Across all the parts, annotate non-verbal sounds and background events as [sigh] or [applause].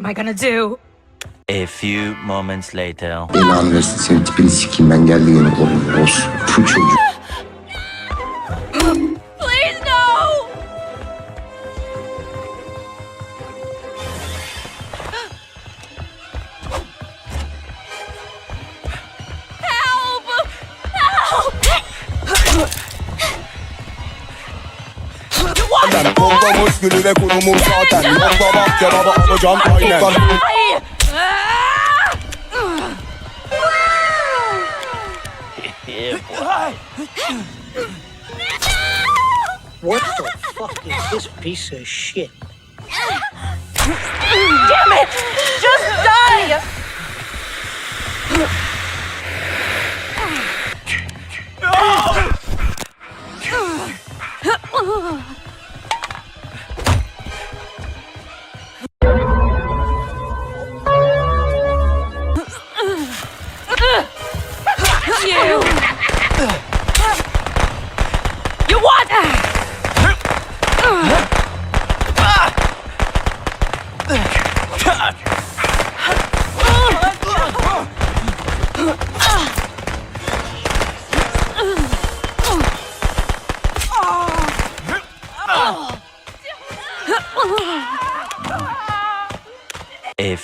Am I gonna do? A few moments later. Belanı versin senin tipini sikeyim ben geldi yeni koyun. Olsun. Bu çocuk. Gülü ve kurumu zaten Yokla bak cevabı alacağım aynen Ay! What the fuck is this piece of shit? Damn it! Just die!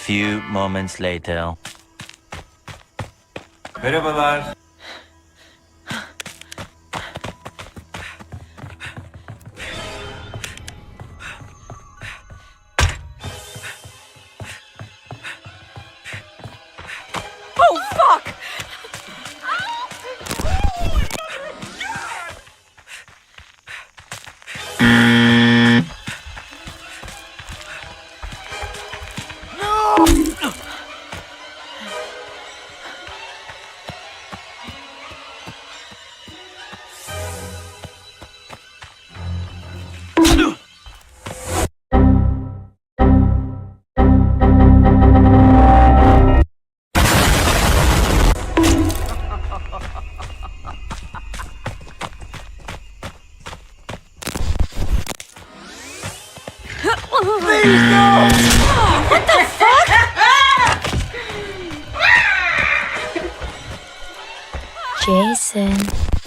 Few moments later. Merhabalar. Jason,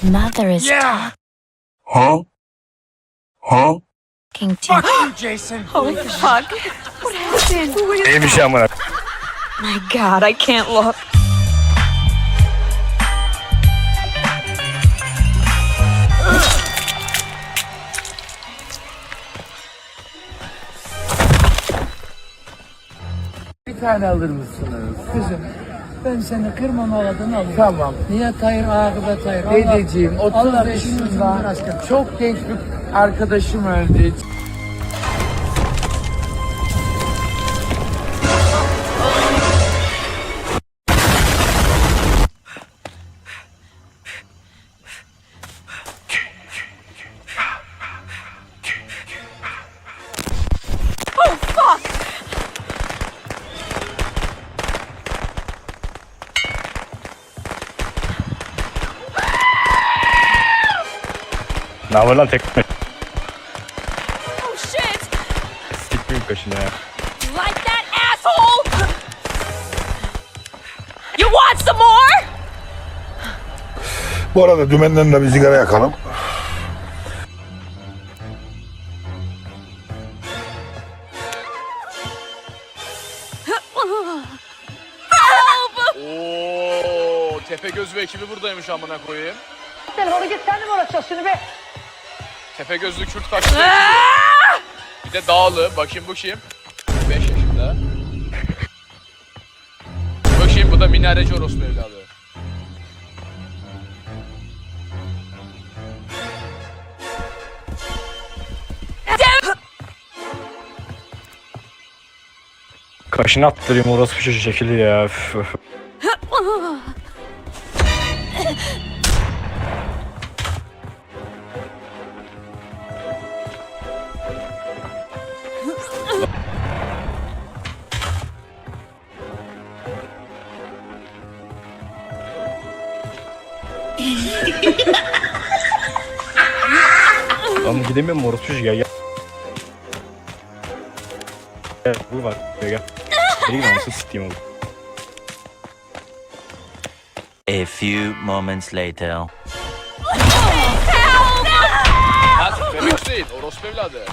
mother is Huh? Huh? talking to Jason Oh fuck! What happened? Who is Neymiş amına My god, I can't look. Bir tane alır mısınız? Kızım ben seni kırmamaladan alırım. Tamam. Niyet hayır, akıbet hayır. Dedeciğim 30 yaşında çok genç bir arkadaşım öldü. Ne var lan tekme? Oh shit! Sikmeyeyim kaşını ya. Like that asshole? You want some more? Bu arada dümenden de bir sigara yakalım. Oo, Tepegöz ve ekibi buradaymış amına koyayım. Telefonu git kendin uğraşacağız şimdi be. Tepegözlü Kürt kaçtı. Bir de Dağlı. Bakayım bu kim? 5 yaşında. Bakayım bu da minareci orospu evladı. Kaşını attırayım orası bir şekilli ya. Gidemiyorum orası ya. ya. Gel bu var. Gel gel. Nereye gidiyorsun? Nasıl sikeyim oğlum? A few moments later. Ha bebek değil. Orospu evladı.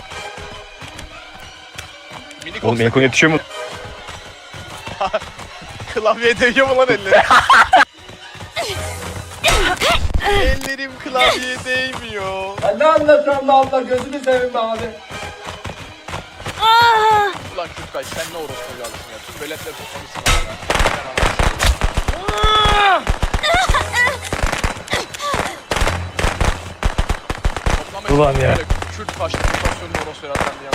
Minik Oğlum olsa Enkon yetişiyor mu? klavye değiyor mu lan elleri? [laughs] Ellerim klavyeye değmiyor. Ya ne anlatıyorsun be abla gözünü seveyim be abi. Ulan Kürtkay sen ne orospu evladısın ya. Tüm beletleri tutmuşsun ama ya. Sen anlarsın. Toplama Ulan ya. Kürt kaşlı mutasyonlu orospu evladından diye.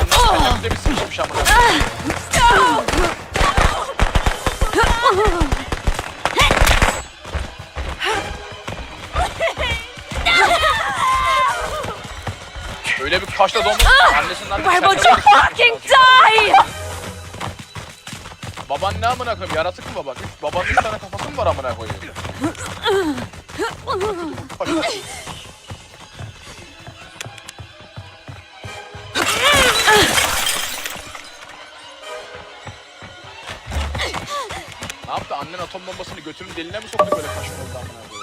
Anlatsana bir sıçmış amına. Öyle bir kaşla donmuş. Annesinden Why won't you fucking die? Baban ne amına koyayım? Yaratık mı baban? Üç, babanın üç tane kafası mı var amına koyayım? ne yaptı? Annen atom bombasını götürün deline mi soktu böyle kaşın oldu amına koyayım?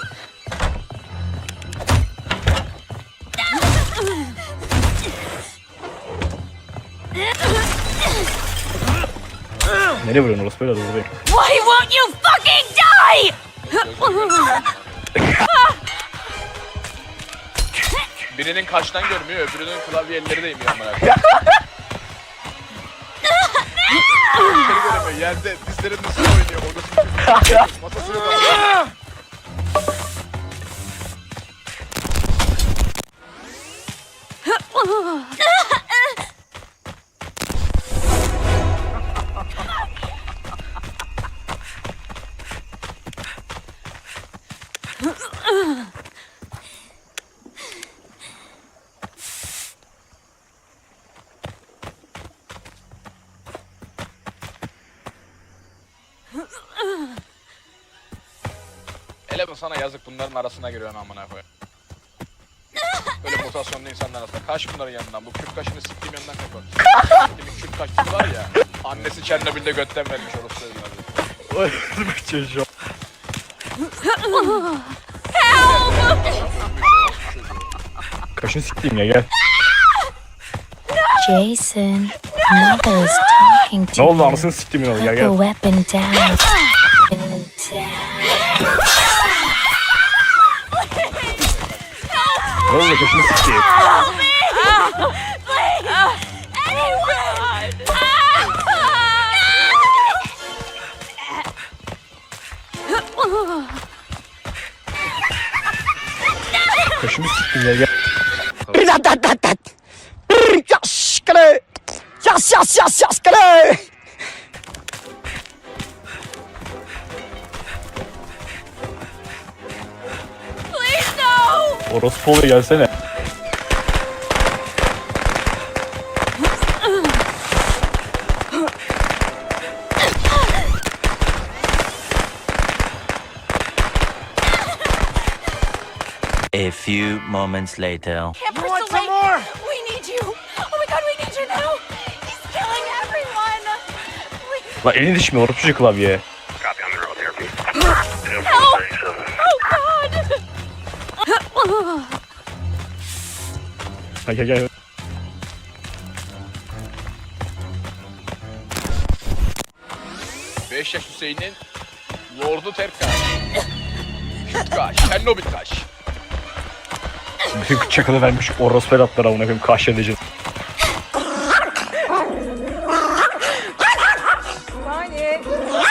Nereye vuruyorsun orası böyle dur buraya. Why won't you fucking die? Birinin kaştan görmüyor, öbürünün klavye elleri değmiyor amına koyayım. Seni göremiyor, yerde dizlerin üstüne oynuyor, odasını Masasını da [laughs] sana yazık bunların arasına giriyorsun amına koyayım. Böyle mutasyonlu insanlar arasında. Kaç bunların yanından. Bu Kürt kaşını siktiğim yanından kapat. Siktiğim Kürt kaşlısı var ya. Annesi Çernobil'de götten vermiş orası evladı. Bak çocuğum. Kaşını sikeyim ya gel. Jason, Mother is talking Ne to oldu you. anasını sikeyim ya gel Put the gel. weapon down. Oldu kaşını sikeyim. Kaşını sikeyim ya Orospu oluyor gelsene. A few moments later. You want some more? We need you. Oh my god, we need you now. He's killing everyone. Please Lan elini dişme orospu çocuğu klavyeye. Ha, Gel gel. Beş yaş Hüseyin'in Lordu Terkaş. Kürt kaş, Çernobil kaş. Bütün çakalı vermiş orospu elatlara amına koyayım kaş edeceğiz. Kürt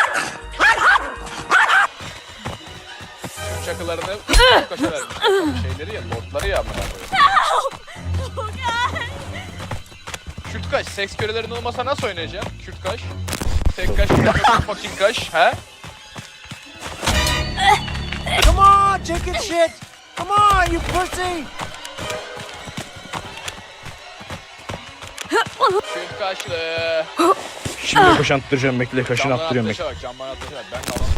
çakılarını Kürt kaşa vermiş. Şeyleri ya, lordları ya amına koyayım. Kürt kaş, seks kölelerin olmasa nasıl oynayacaksın? Kürt kaş. Tek kaş, fucking kaş, he? Come on, chicken shit. Come on, you pussy. Kürt kaşlı. Şimdi kaşını attıracağım bekle kaşını Camdan attırıyorum bekle. atlaşa bak, camdan atlaşa bak. Ben de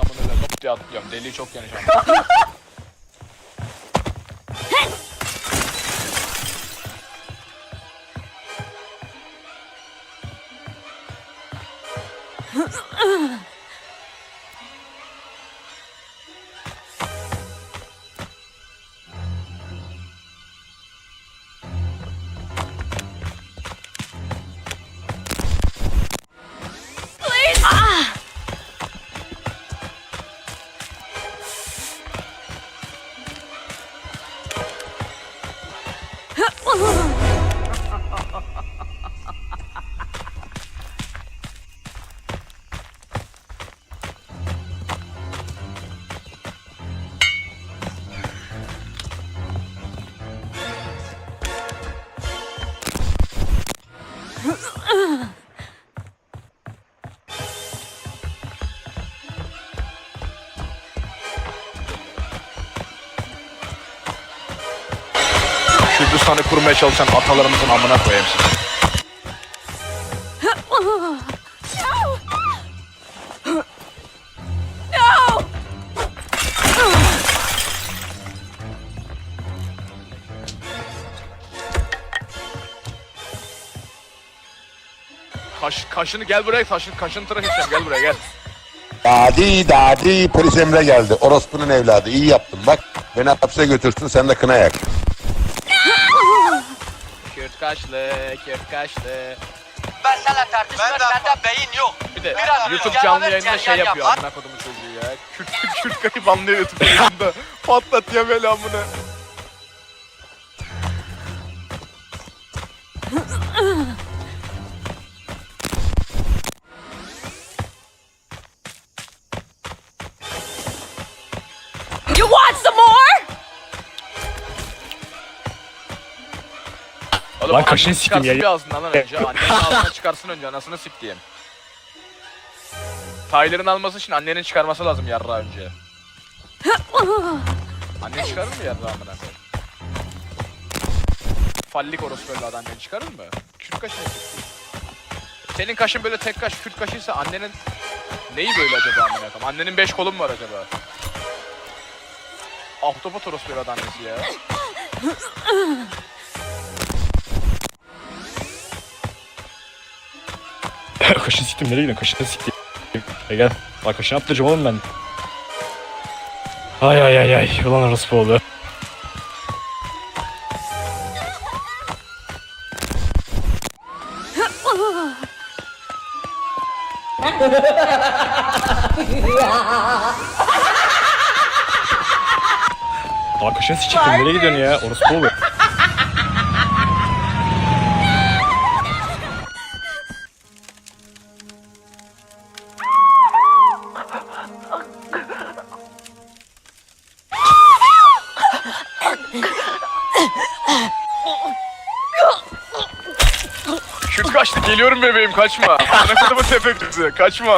diye atlıyorum. Deliği çok geniş [laughs] Kürdistan'ı kurmaya çalışan atalarımızın amına koyayım sizi. Kaş, kaşını gel buraya kaşın, kaşını tıraş edeceğim gel buraya gel. Dadi dadi polis Emre geldi. Orospunun evladı. İyi yaptın bak. Beni hapse götürsün sen de kına yak. Kürt kaşlı, kürt kaşlı. Ben seninle tartışmıyorum, sende beyin yok. Bir de Biraz YouTube canlı yayında şey yapıyor yap. amına kodumun çocuğu ya. Kürt Kürt Kürt kayıp anlıyor YouTube yayında. [laughs] Patlat ya böyle amına. Oğlum Lan kaşını sikeyim ya. bir ağzından lan önce. [laughs] Annenin ağzına çıkarsın önce anasını sikeyim. Tyler'ın alması için annenin çıkarması lazım yarra önce. Annen çıkarır mı yarra amına? Fallik orospu evladı annen çıkarır mı? Kürt kaşını sikeyim. Senin kaşın böyle tek kaş Kürt kaşıysa annenin neyi böyle acaba amına koyayım? Annenin beş kolun mu var acaba? Ahtapot orospu evladı annesi ya. Kaşını siktim nereye gidiyorsun? Kaşını siktim. E gel. Bak kaşını attıracağım oğlum ben. Ay ay ay ay. Ulan orospu oldu. Aa kaşını sikecektim. Nereye gidiyorsun ya? Orospu oldu. Kürt kaçtı geliyorum bebeğim kaçma. Ne kadar bu tefekkürse kaçma.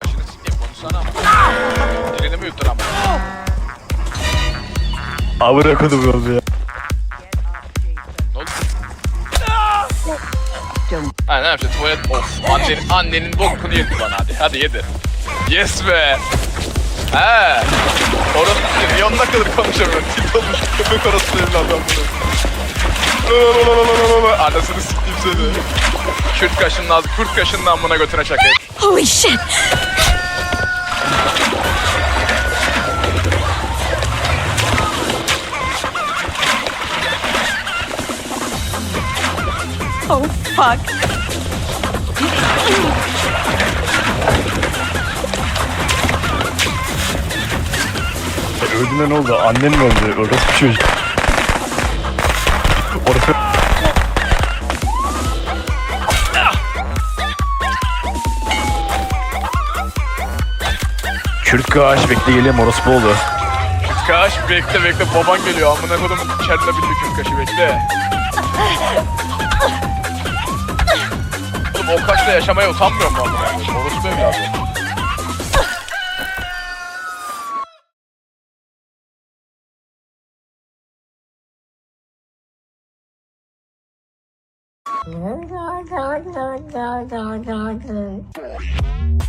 Kaşını sikeyim konuşsana ama. Dilini mi yuttun ama? Avra kodum oldu ya. Ha ne yapacaksın tuvalet of annenin, annenin bokunu yedi bana hadi hadi yedi. Yes be. He. Orası riyonuna kadar konuşamıyorum. Tit olmuş köpek orası evladım [laughs] bunu. Anasını sikeyim seni. Kürt kaşının ağzı, Kürt kaşının amına götüne çakayım. Holy shit! Oh, fuck. E, öldüğünde ne oldu? Annen mi öldü? Orospu çocuk. Orospu... Kürt kaş bekle geliyorum orospu oldu. Kürt kaş bekle bekle baban geliyor amına kodum Çernobil'li Kürt kaşı bekle. Kaşla yaşamaya utanmıyor mu amına koyayım? Orospu evladı. da da da da da da